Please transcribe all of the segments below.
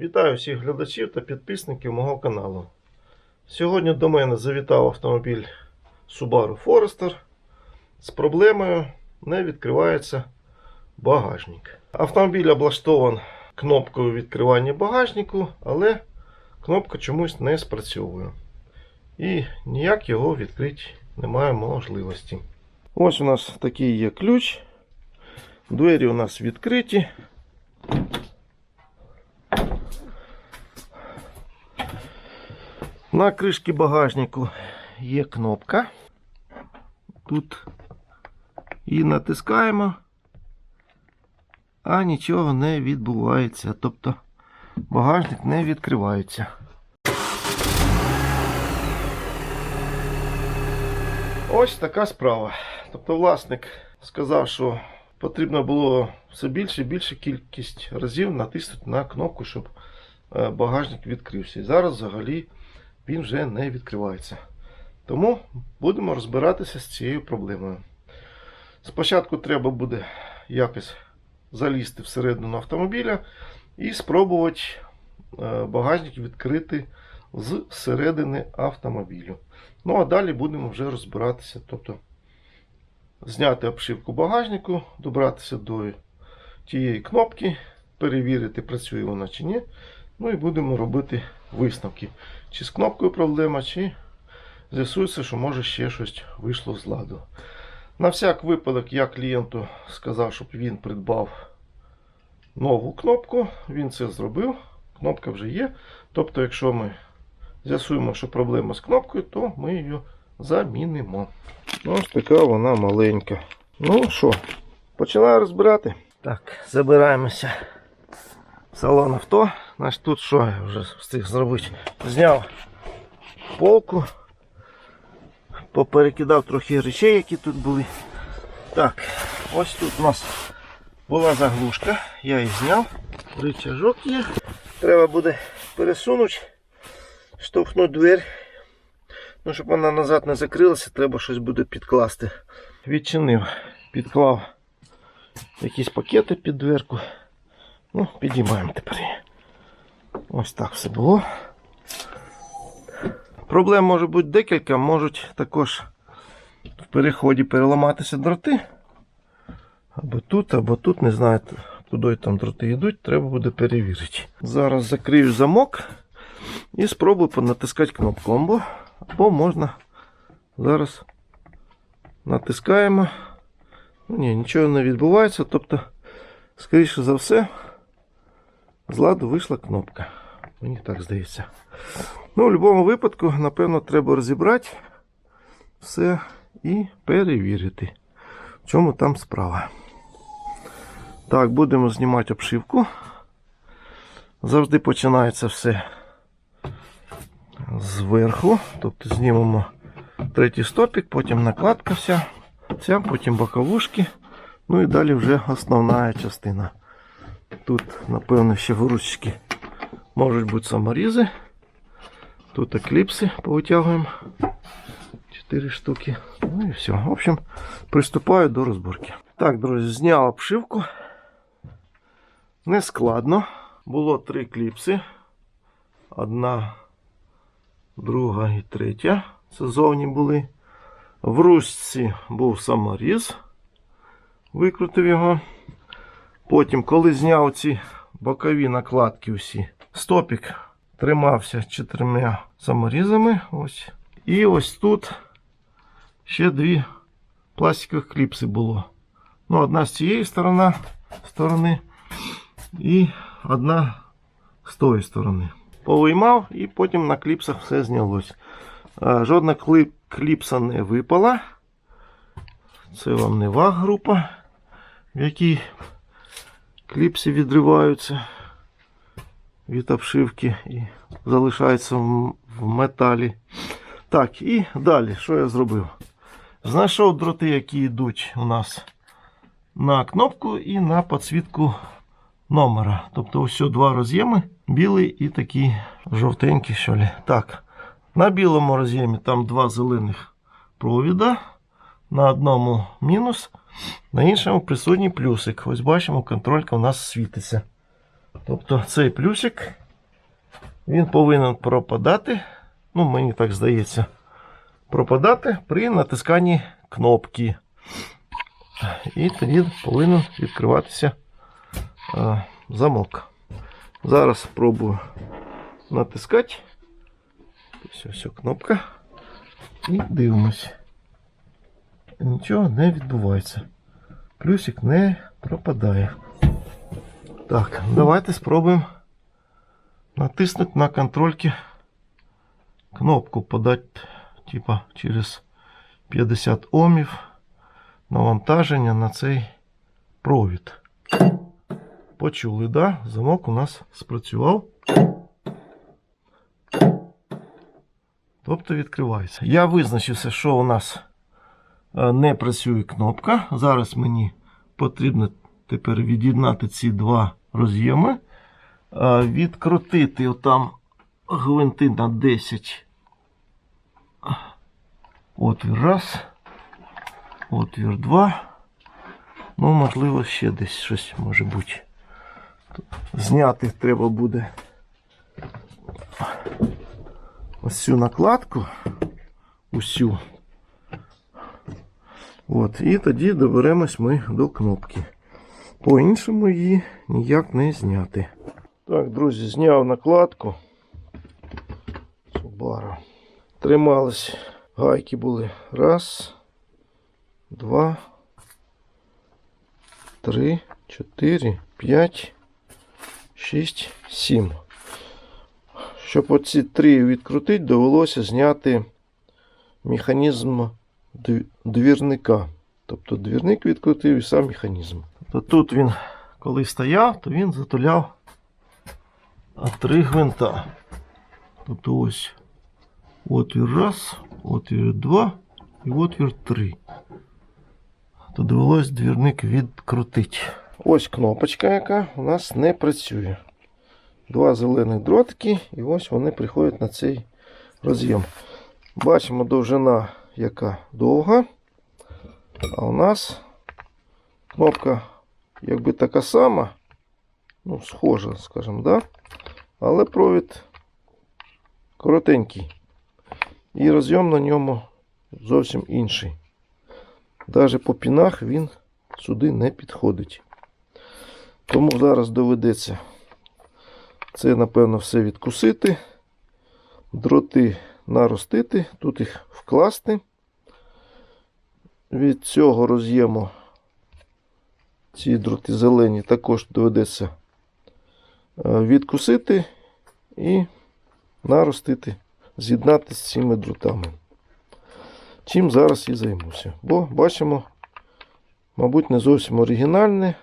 Вітаю всіх глядачів та підписників мого каналу. Сьогодні до мене завітав автомобіль Subaru Forester з проблемою не відкривається багажник. Автомобіль облаштований кнопкою відкривання багажнику, але кнопка чомусь не спрацьовує. І ніяк його відкрити немає можливості. Ось у нас такий є ключ. Двері у нас відкриті. На кришці багажнику є кнопка. Тут її натискаємо, а нічого не відбувається. Тобто багажник не відкривається. Ось така справа. Тобто власник сказав, що потрібно було все більше і більше кількість разів натиснути на кнопку, щоб е, багажник відкрився. І зараз взагалі він вже не відкривається. Тому будемо розбиратися з цією проблемою. Спочатку треба буде якось залізти всередину автомобіля і спробувати е, багажник відкрити з середини автомобілю. Ну а далі будемо вже розбиратися. Тобто зняти обшивку багажнику, добратися до тієї кнопки, перевірити, працює вона чи ні. Ну і будемо робити висновки. Чи з кнопкою проблема, чи з'ясується, що може ще щось вийшло з ладу. На всяк випадок я клієнту сказав, щоб він придбав нову кнопку. Він це зробив. Кнопка вже є. Тобто, якщо ми з'ясуємо, що проблема з кнопкою, то ми її замінимо. Ось така вона маленька. Ну що, починаю розбирати. Так, забираємося в салон авто. Значить, тут що я вже встиг зробити? Зняв полку, поперекидав трохи речей, які тут були. Так, ось тут у нас була заглушка, я її зняв. Рычажок є. Треба буде пересунути, штовхнути двері. Ну, щоб вона назад не закрилася, треба щось буде підкласти. Відчинив, підклав якісь пакети під дверку. Ну, підіймаємо тепер. Ось так все було. Проблем може бути декілька, можуть також в переході переламатися дроти. Або тут, або тут, не знаю, куди там дроти йдуть, треба буде перевірити. Зараз закрию замок і спробую понатискати кнопку. Або, або можна зараз натискаємо. Ну, ні, нічого не відбувається. Тобто, скоріше за все, з ладу вийшла кнопка. Мені так здається. Ну, в будь-якому випадку, напевно, треба розібрати все і перевірити, в чому там справа. Так, будемо знімати обшивку. Завжди починається все зверху. Тобто знімемо третій стопік, потім накладка вся, ця, потім боковушки. Ну і далі вже основна частина. Тут, напевно, ще в ручки можуть бути саморізи. Тут кліпси повитягуємо. 4 штуки. Ну і все. В общем, приступаю до розборки. Так, друзі, зняв обшивку. Не складно. Було три кліпси. Одна, друга і третя. Це зовні були. В ручці був саморіз. Викрутив його. Потім, коли зняв ці бокові накладки всі, стопік тримався чотирма саморізами. Ось. І ось тут ще дві пластикових кліпси було. Ну, одна з цієї сторони, сторони і одна з тої сторони. Повиймав і потім на кліпсах все знялось. Жодна кліпса не випала. Це вам не ваг група, в якій кліпси відриваються від обшивки і залишаються в в металі. Так, і далі, що я зробив? Знайшов дроти, які йдуть у нас на кнопку і на підсвітку номера. Тобто ось два роз'єми, білий і такий жовтенький. Що ли. Так, на білому роз'ємі там два зелених провіда. На одному мінус, на іншому присутній плюсик. Ось бачимо, контролька у нас світиться. Тобто цей плюсик він повинен пропадати, ну мені так здається, пропадати при натисканні кнопки. І тоді повинен відкриватися е, замок. Зараз спробую натискати. Ось ось кнопка. І дивимось. Нічого не відбувається. Плюсик не пропадає. Так, давайте спробуємо натиснути на контрольки кнопку подати, типа через 50 Омів навантаження на цей провід. Почули, да? Замок у нас спрацював. Тобто відкривається. Я визначився, що у нас е, не працює кнопка. Зараз мені потрібно тепер від'єднати ці два роз'єми, е, відкрутити там гвинти на 10. Отвір раз. Отвір два. Ну, можливо, ще десь щось може бути. Зняти треба буде ось цю накладку. Усю. От, і тоді доберемось ми до кнопки. По-іншому її ніяк не зняти. Так, друзі, зняв накладку. Субару. Тримались. Гайки були. Раз, два, три, чотири, п'ять, шість, сім. Щоб оці три відкрутити, довелося зняти механізм двірника. Тобто двірник відкрутив і сам механізм. Тобто тут він, коли стояв, то він затуляв три гвинта. Тобто ось отвір раз, отвір два і отвір три. То довелось двірник відкрутити. Ось кнопочка, яка у нас не працює. Два зелених дротики, і ось вони приходять на цей роз'єм. Бачимо довжина, яка довга. А у нас кнопка якби така сама, ну, схожа, скажімо, да? але провід коротенький. І розйом на ньому зовсім інший. Навіть по пінах він сюди не підходить. Тому зараз доведеться це, напевно, все відкусити, дроти наростити, тут їх вкласти. Від цього роз'єму ці дроти зелені також доведеться е, відкусити і наростити, з'єднати з цими дротами. Чим зараз і займуся. Бо бачимо, мабуть, не зовсім оригінальне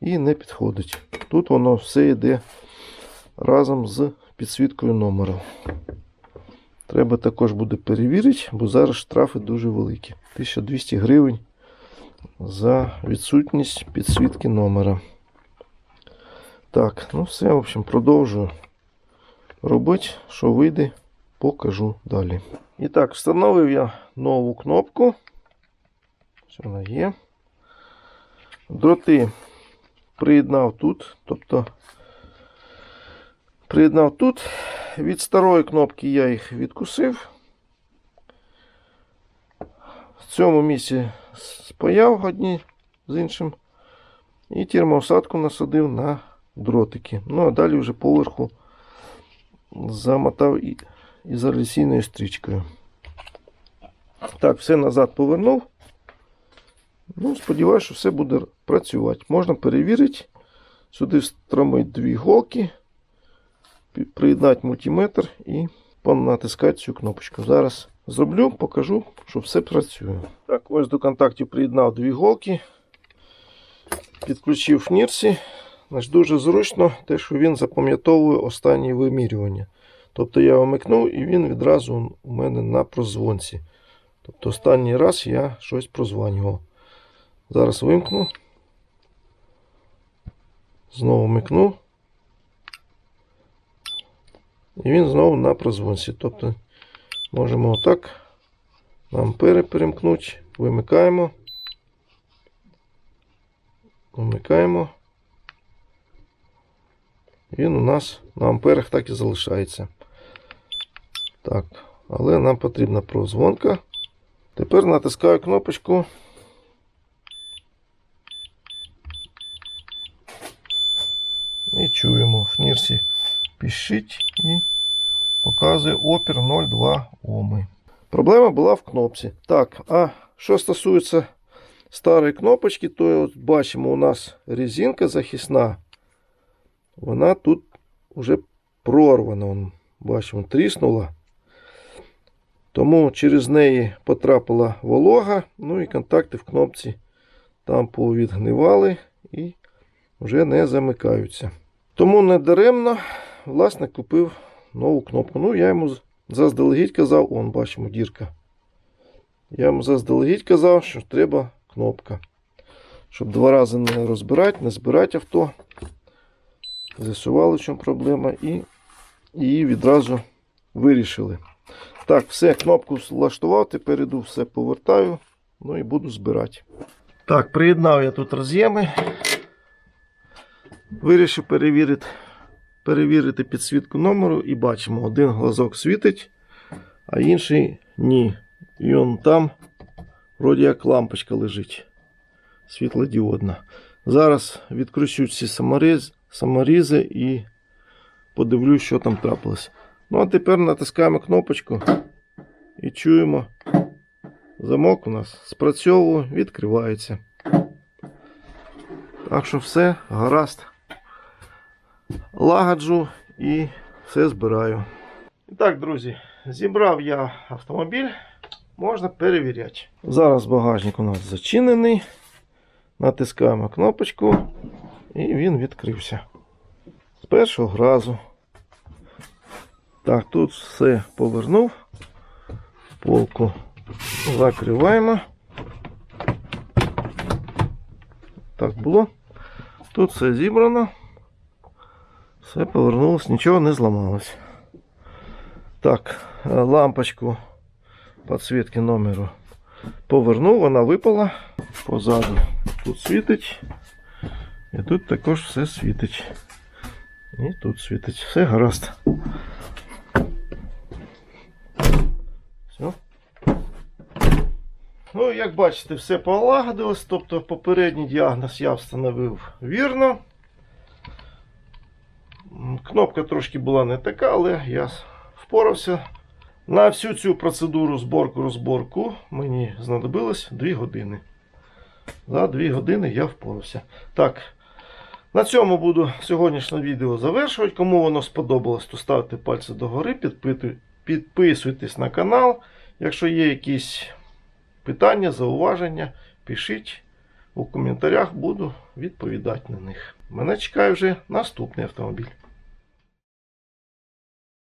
і не підходить. Тут воно все йде разом з підсвіткою номера. Треба також буде перевірити, бо зараз штрафи дуже великі. 1200 гривень за відсутність підсвітки номера. Так, ну все, в общем, продовжую робити, що вийде, покажу далі. І так, встановив я нову кнопку. Ось вона є. Дроти приєднав тут, тобто приєднав тут. Від старої кнопки я їх відкусив. В цьому місці спаяв одні з іншим. І термоусадку насадив на дротики. Ну, а далі вже поверху замотав ізоляційною стрічкою. Так, все назад повернув. Ну, сподіваюся, що все буде працювати. Можна перевірити. Сюди встромити дві голки, приєднати мультиметр і понатискати цю кнопочку. Зараз зроблю, покажу, що все працює. Так, ось до контактів приєднав дві голки, підключив шнірсі. Значить, дуже зручно те, що він запам'ятовує останні вимірювання. Тобто я вмикнув і він відразу у мене на прозвонці. Тобто останній раз я щось прозванював. Зараз вимкну. Знову вмикну. І він знову на прозвонці. Тобто можемо отак ампери перемкнути. Вимикаємо. Вмикаємо. Він у нас на амперах так і залишається. Так, але нам потрібна прозвонка. Тепер натискаю кнопочку. І чуємо, в нірсі пішить і показує опір 0,2 Оми. Проблема була в кнопці. Так, а що стосується старої кнопочки, то от бачимо, у нас резинка захисна. Вона тут вже прорвана. Бачимо, тріснула. Тому через неї потрапила волога, ну і контакти в кнопці там повідгнивали і вже не замикаються. Тому не даремно власник купив нову кнопку. Ну, я йому заздалегідь казав, он, бачимо, дірка. Я йому заздалегідь казав, що треба кнопка. Щоб два рази не розбирати, не збирати авто. З'ясували, в чому проблема, і її відразу вирішили. Так, все, кнопку влаштував, тепер іду все повертаю, ну і буду збирати. Так, приєднав я тут роз'єми. Вирішив перевірити, перевірити підсвітку номеру і бачимо, один глазок світить, а інший ні. І он там, вроді як лампочка лежить. Світлодіодна. Зараз відкручу ці саморіз, саморізи і подивлюсь, що там трапилось. Ну а тепер натискаємо кнопочку і чуємо. Замок у нас спрацьовує, відкривається. Так що все, гаразд. Лагоджу і все збираю. І так, друзі, зібрав я автомобіль, можна перевіряти. Зараз багажник у нас зачинений. Натискаємо кнопочку і він відкрився. З першого разу. Так, тут все повернув. Полку закриваємо. Так було. Тут все зібрано. Все повернулось, нічого не зламалось. Так, е, лампочку підсвітки номеру повернув, вона випала позаду. Тут світить. І тут також все світить. І тут світить. Все гаразд. Все. Ну, як бачите, все полагодилось. Тобто попередній діагноз я встановив вірно. Кнопка трошки була не така, але я впорався. На всю цю процедуру зборку-розборку мені знадобилось 2 години. За 2 години я впорався. Так, на цьому буду сьогоднішнє відео завершувати. Кому воно сподобалось, то ставте пальці догори, підписуйтесь на канал. Якщо є якісь питання, зауваження, пишіть у коментарях, буду відповідати на них. Мене чекає вже наступний автомобіль.